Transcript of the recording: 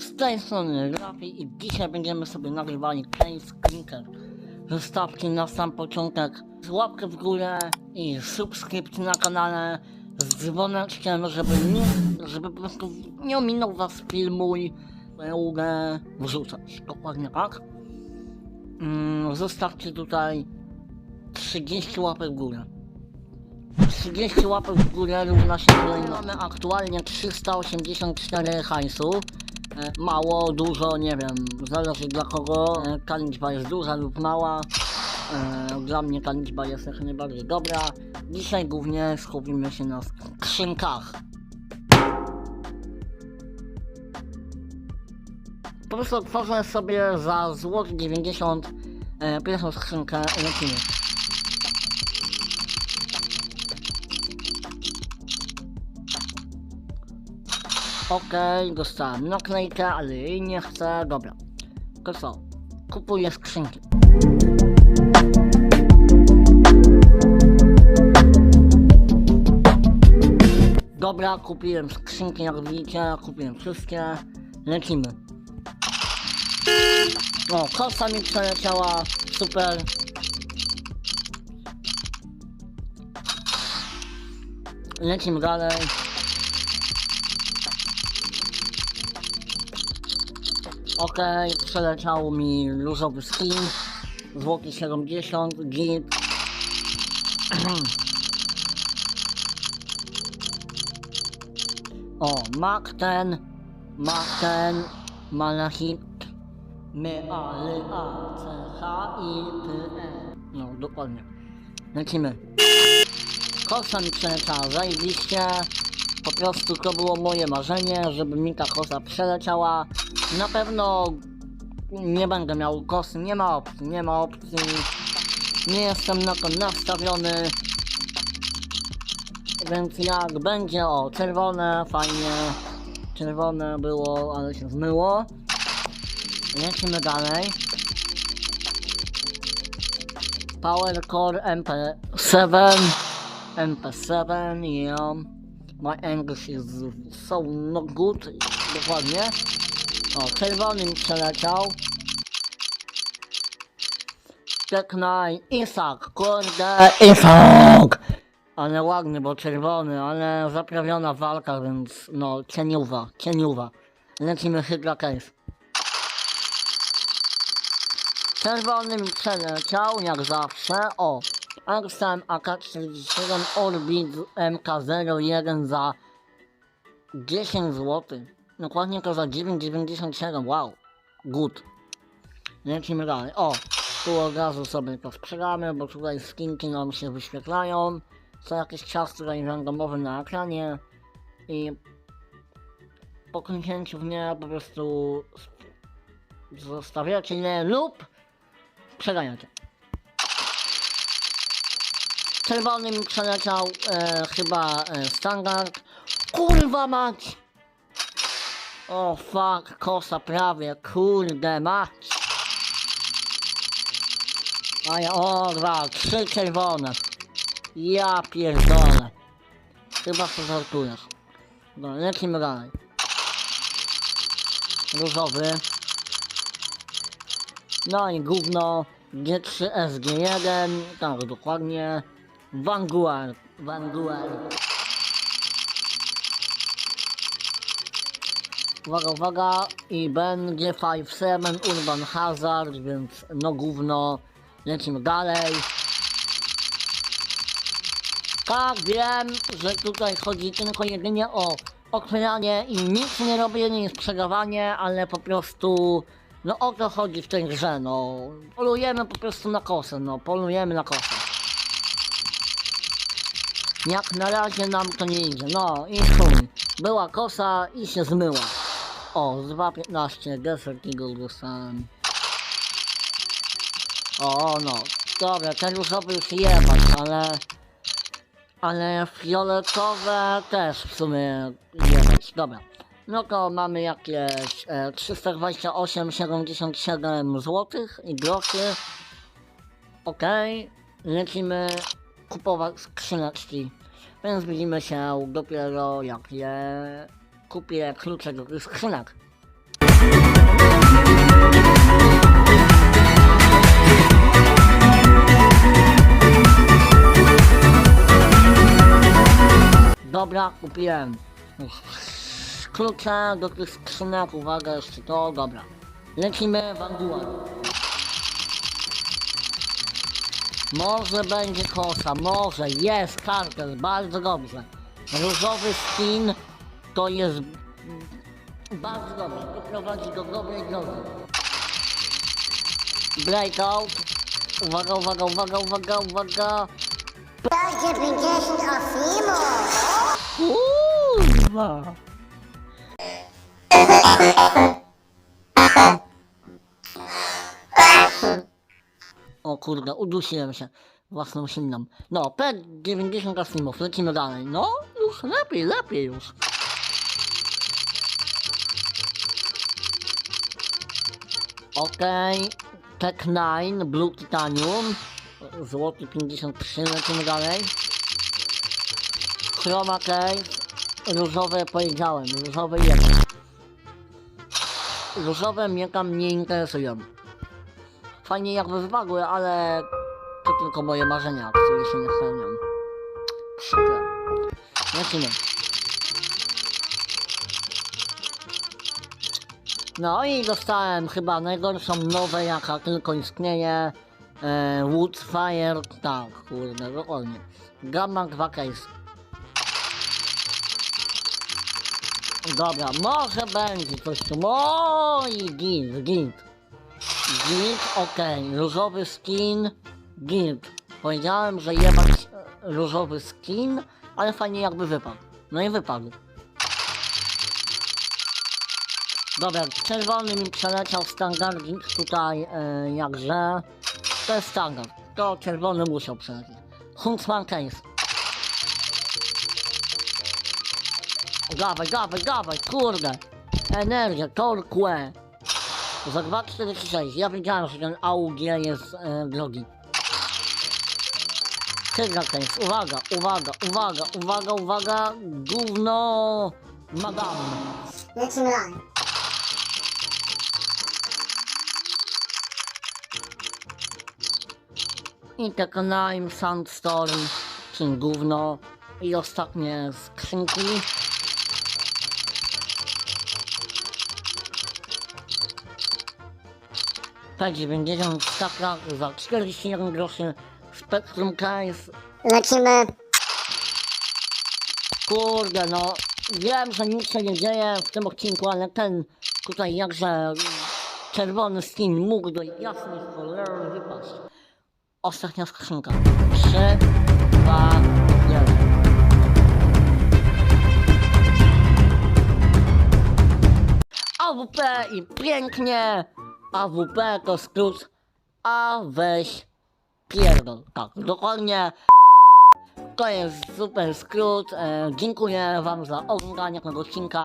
Z tej strony Rafi i dzisiaj będziemy sobie nagrywali Case Clinker. Zostawcie na sam początek łapkę w górę i subskrypcję na kanale z dzwoneczkiem, żeby nie, żeby po prostu nie ominął was film mój, będę wrzucać. Dokładnie tak. Mm, zostawcie tutaj 30 łapek w górę. 30 łapek w górę równa się kolejno. Mamy aktualnie 384 hajsu. E, Mało, dużo, nie wiem, zależy dla kogo. E, Ta liczba jest duża lub mała. E, Dla mnie ta liczba jest jak najbardziej dobra. Dzisiaj głównie skupimy się na skrzynkach. Po prostu otworzę sobie za złoty 90 e, pierwszą skrzynkę lecimy. Okej, dostałem naklejkę, ale jej nie chcę. Dobra. To co? Kupuję skrzynki. Dobra, kupiłem skrzynki, jak widzicie, kupiłem wszystkie. Lecimy. O, kosa mi przeleciała, super. Lecimy dalej. Okej, przeleciał mi różowy skin. Złoty 70, git. O, Mac ten, Mac ten, Malachit. My, A, C, H, I, T, E. No, dokładnie. Lecimy. Kosa mi przeleciała, zajebiście. Po prostu to było moje marzenie, żeby mi ta kosa przeleciała. Na pewno nie będę miał kosy, nie ma opcji, nie ma opcji. Nie jestem na to nastawiony. Więc jak będzie, o, czerwone, fajnie. Czerwone było, ale się zmyło. Lecimy dalej. Power Core MP7 MP7, yeah. My English is so not good. Dokładnie. O, czerwony mi przeleciał. Teknaj, Isak, kurde, Isak! Ale ładny, bo czerwony, ale zaprawiona walka, więc no, cieniuwa, cieniuwa. Lecimy Hydra Case. Czerwony mi przeleciał, jak zawsze. O, a dostałem AK-47 Orbit MK01 za 10 zł. Dokładnie to za 9,97. Wow, good. Lecimy dalej. O, tu od razu sobie to sprzedamy, bo tutaj skinki nam się wyświetlają. Co jakiś czas tutaj randomowy na ekranie. I po kliknięciu w nie po prostu zostawiacie je lub przeganiacie. Czerwony mi przeleciał e, chyba e, standard. Kurwa mać! O fuck, kosa prawie, kurde mać. A ja, o dwa, trzy czerwone. Ja pierdolę. Chyba to żartujesz. Dobra, lecimy dalej. Różowy. No i gówno G3 SG1, tak dokładnie. Vanguard, Vanguard. Uwaga, uwaga, i Ben G57 Urban Hazard, więc no gówno. Lecimy dalej. Tak, wiem, że tutaj chodzi tylko jedynie o otwieranie i nic nie robienie, nie sprzedawanie, ale po prostu, no o to chodzi w tej grze, no. Polujemy po prostu na kosę, no, polujemy na kosę. Jak na razie nam to nie idzie, no i chuj. Była kosa i się zmyła. O, z 2.15 Desert Eagle dostałem. O, no. Dobra, ten różowy już jebać, ale... Ale fioletowe też w sumie jebać. Dobra. No to mamy jakieś e, 328,77 zł i groszy. Okej. Lecimy kupować skrzyneczki. Więc widzimy się dopiero jak je kupię klucze do tych skrzynek. Dobra, kupiłem klucze do tych skrzynek, uwaga jeszcze to, dobra. Lecimy w Angular. Może będzie kosa, może, jest kartel, bardzo dobrze. Różowy skin to jest bardzo dobrze, to prowadzi do dobrej drogi. Breakout. Uwaga, uwaga, uwaga, uwaga, uwaga. Będzie 50 osimo. Kurwa. O kurde, udusiłem się własną silną. No, P90 Asimov, lecimy dalej. No, już lepiej, lepiej już. Okej, Tech 9, Blue Titanium, złoty 53, lecimy dalej. Chroma case, różowe powiedziałem, różowe jest. Różowe mnie tam nie interesują. Fajnie jakby wypadły, ale to tylko moje marzenia, które się nie spełnią. Przykre. Lecimy. No i dostałem chyba najgorszą nowę jaka tylko istnieje. E, Woodfire, tak, kurde, dokładnie. Gamma 2 case. Dobra, może będzie coś tu. Oj, git, git. Git, okej. Różowy skin, git. Powiedziałem, że jebać e, różowy skin, ale fajnie jakby wypadł. No i wypadł. Dobra, czerwony mi przeleciał standardzik tutaj, e, jakże. To jest standard. To czerwony musiał przelecieć. Huntsman case. Dawaj, dawaj, dawaj, kurde. Energia, torque. Za 2,46. Ja wiedziałem, że ten AUG jest e, drogi. Tygra case. Uwaga, uwaga, uwaga, uwaga, uwaga. Gówno. Madame. Lecimy dalej. I taka Nime Sandstorm, czym gówno. I ostatnie skrzynki. P90 staka za 41 groszy. Spectrum Case. Lecimy. Kurde no, wiem, że nic się nie dzieje w tym odcinku, ale ten tutaj jakże czerwony skin mógł do jasnej cholery wypaść. Ostatnia skrzynka. 3, 2, 1. AWP i pięknie! AWP to skrót A weź pierdol. Tak, dokładnie. To jest super skrót. E, dziękuję Wam za oglądanie tego odcinka.